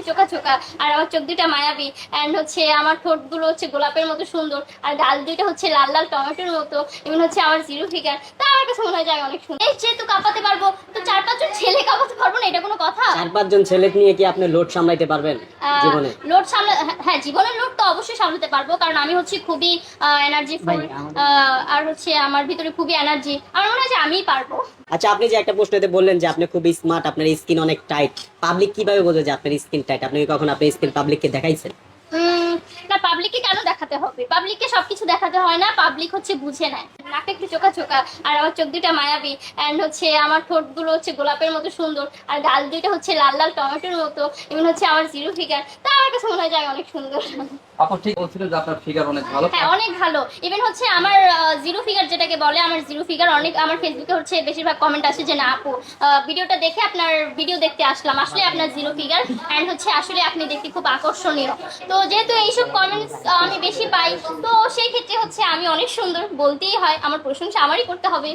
একটু চোখা চোখা, আর আমার চোখ দুইটা মায়াবি। অ্যান্ড হচ্ছে আমার ঠোঁটগুলো হচ্ছে গোলাপের মতো সুন্দর, আর ডাল দুইটা হচ্ছে লাল লাল টমেটোর মতো এমন হচ্ছে আমার জিরো ফিগার তা আমার কাছে মনে হয় যে আমি অনেক সুন্দর। যেহেতু কাঁপাতে পারব, তো চার পাঁচজন ছেলে কাঁপাতে পারব না এটা কোনো কথা চার পাঁচজন ছেলে নিয়ে কি আপনি লোড সামলাইতে পারবেন জীবনে? লোড সামলা হ্যাঁ জীবনের লোড তো অবশ্যই সামলাতে পারব কারণ আমি হচ্ছে খুবই এনার্জি আর হচ্ছে আমার ভিতরে খুবই এনার্জি আমার মনে হয় যে আমিই পারব। আচ্ছা আপনি যে একটা প্রশ্নতে বললেন যে আপনি খুব স্মার্ট আপনার স্কিন অনেক টাইট পাবলিক কীভাবে বোঝে যে আপনার স্কিন টাইট আপনি কখন আপনার স্কিন পাবলিককে দেখাইছেন? না পাবলিককে কেন দেখাতে হবে? পাবলিককে সবকিছু দেখাতে হয় না পাবলিক হচ্ছে বুঝে নেয়। নাকটা একটু আর আমার চোখ দুটা মায়াবী। অ্যান্ড হচ্ছে আমার ঠোঁটগুলো হচ্ছে গোলাপের মতো সুন্দর আর গাল দুইটা হচ্ছে লাল লাল টমেটোর মতো হচ্ছে আমার জিরো ফিগার তা আমার কাছে মনে হয় যে আমি অনেক সুন্দর। আপু ঠিক বলছিলেন যে আপনার ফিগার অনেক ভালো। হ্যাঁ অনেক ভালো। ইভেন হচ্ছে আমার জিরো ফিগার যেটাকে বলে আমার জিরো ফিগার অনেক আমার ফেসবুকে হচ্ছে বেশিরভাগ কমেন্ট আসে যে না আপু ভিডিওটা দেখে আপনার ভিডিও দেখতে আসলাম। আসলে আপনার জিরো ফিগার অ্যান্ড হচ্ছে আসলে আপনি দেখতে খুব আকর্ষণীয়। তো যেহেতু এইসব কমেন্টস আমি বেশি পাই তো আমি অনেক সুন্দর বলতেই হয় আমার প্রশংসা আমারই করতে হবে।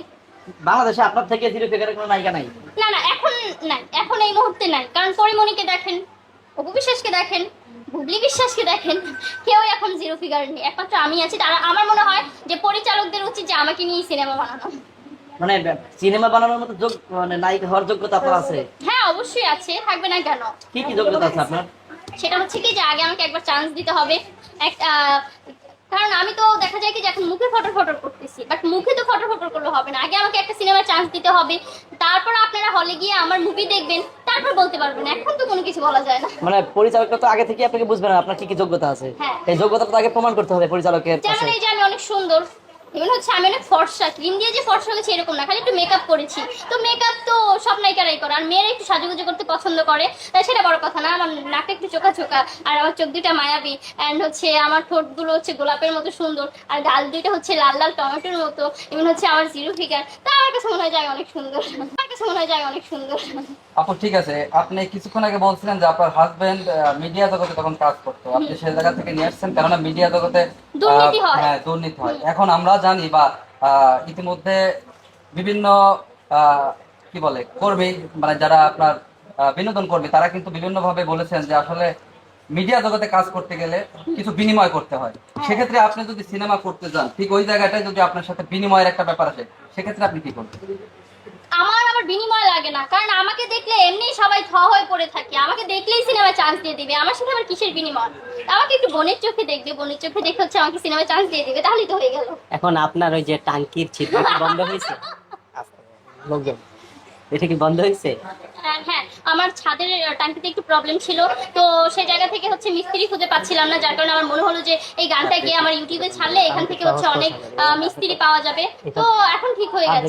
বাংলাদেশে আপনার থেকে জিরো ফিগারের কোনো নায়িকা নাই? না না এখন নাই এখন এই মুহূর্তে নাই কারণ পরিমণিকে দেখেন অপু বিশ্বাসকে দেখেন বুবলি বিশ্বাসকে দেখেন কেউ এখন জিরো ফিগার নেই একমাত্র আমি আছি তারা আমার মনে হয় যে পরিচালকদের উচিত যে আমাকে নিয়ে সিনেমা বানানো। মানে সিনেমা বানানোর মতো যোগ মানে নায়িকা হওয়ার যোগ্যতা আপনার আছে? হ্যাঁ অবশ্যই আছে থাকবে না কেন? কি কি যোগ্যতা আছে আপনার? সেটা হচ্ছে কি যে আগে আমাকে একবার চান্স দিতে হবে একটা যায় কি যে এখন মুখে ফটো ফটো করতেছি। বাট মুখে তো ফটো ফটো করলে হবে না। আগে আমাকে একটা সিনেমার চান্স দিতে হবে। তারপর আপনারা হলে গিয়ে আমার মুভি দেখবেন। তারপর বলতে পারবেন। এখন তো কোনো কিছু বলা যায় না। মানে পরিচালকটা তো আগে থেকে আপনাকে বুঝবে না আপনার কি কি যোগ্যতা আছে। হ্যাঁ। এই যোগ্যতা তো আগে প্রমাণ করতে হবে পরিচালকের জানেন এই যে আমি অনেক সুন্দর। এমন হচ্ছে আমি অনেক ফর্সা ক্রিম দিয়ে যে ফর্সা হয়েছে এরকম না খালি একটু মেকআপ করেছি। তো মেকআপ তো সব নায়িকারাই করে আর মেয়েরা একটু সাজুগুজু করতে পছন্দ করে। তাই সেটা বড় কথা না আমার নাকটা একটু চোখা চোখা আর আমার চোখ দুটা মায়াবী। অ্যান্ড হচ্ছে আমার ঠোঁটগুলো হচ্ছে গোলাপের মতো সুন্দর আর গাল দুইটা হচ্ছে লাল লাল টমেটোর মতো এবং হচ্ছে আমার জিরো ফিগার তা আমার কাছে মনে হয় যে আমি অনেক সুন্দর। আমার কাছে মনে হয় যে আমি অনেক সুন্দর। আপু ঠিক আছে আপনি কিছুক্ষণ আগে বলছিলেন যে আপনার হাজবেন্ড মিডিয়া জগতে তখন কাজ করতো। আপনি সেই জায়গা থেকে নিয়ে আসছেন কেননা মিডিয়া জগতে দুর্নীতি হয়। হ্যাঁ দুর্নীতি হয়। এখন আমরা জানি বা ইতিমধ্যে বিভিন্ন কি বলে কর্মী মানে যারা আপনার বিনোদন কর্মী তারা কিন্তু বিভিন্ন ভাবে বলেছেন যে আসলে মিডিয়া জগতে কাজ করতে গেলে কিছু বিনিময় করতে হয়। সেক্ষেত্রে আপনি যদি সিনেমা করতে যান ঠিক ওই জায়গাটায় যদি আপনার সাথে বিনিময়ের একটা ব্যাপার আসে সেক্ষেত্রে আপনি কি করবেন? আমার আবার বিনিময় লাগে না। কারণ আমাকে দেখলে এমনি সবাই থ হয়ে পড়ে থাকে। আমাকে দেখলেই সিনেমা চান্স দিয়ে দিবে। আমার সাথে আবার কিসের বিনিময়? আমাকে একটু বোনের চোখে দেখবে। বোনের চোখে দেখে হচ্ছে আমাকে সিনেমা চান্স দিয়ে দিবে। তাহলেই তো হয়ে গেল। এখন আপনার ওই যে টাঙ্কির ছিদ্র বন্ধ হয়েছে? লোকজন। এটা কি বন্ধ হয়েছে? হ্যাঁ হ্যাঁ। আমার ছাদের টাঙ্কিতে একটু প্রবলেম ছিল। তো সেই জায়গা থেকে হচ্ছে মিস্ত্রি খুঁজে পাচ্ছিলাম না। যার কারণে আমার মনে হলো যে এই গানটা গিয়ে আমার ইউটিউবে ছাড়লে এখান থেকে হচ্ছে অনেক আহ, মিস্ত্রি পাওয়া যাবে। তো এখন ঠিক হয়ে গেছে।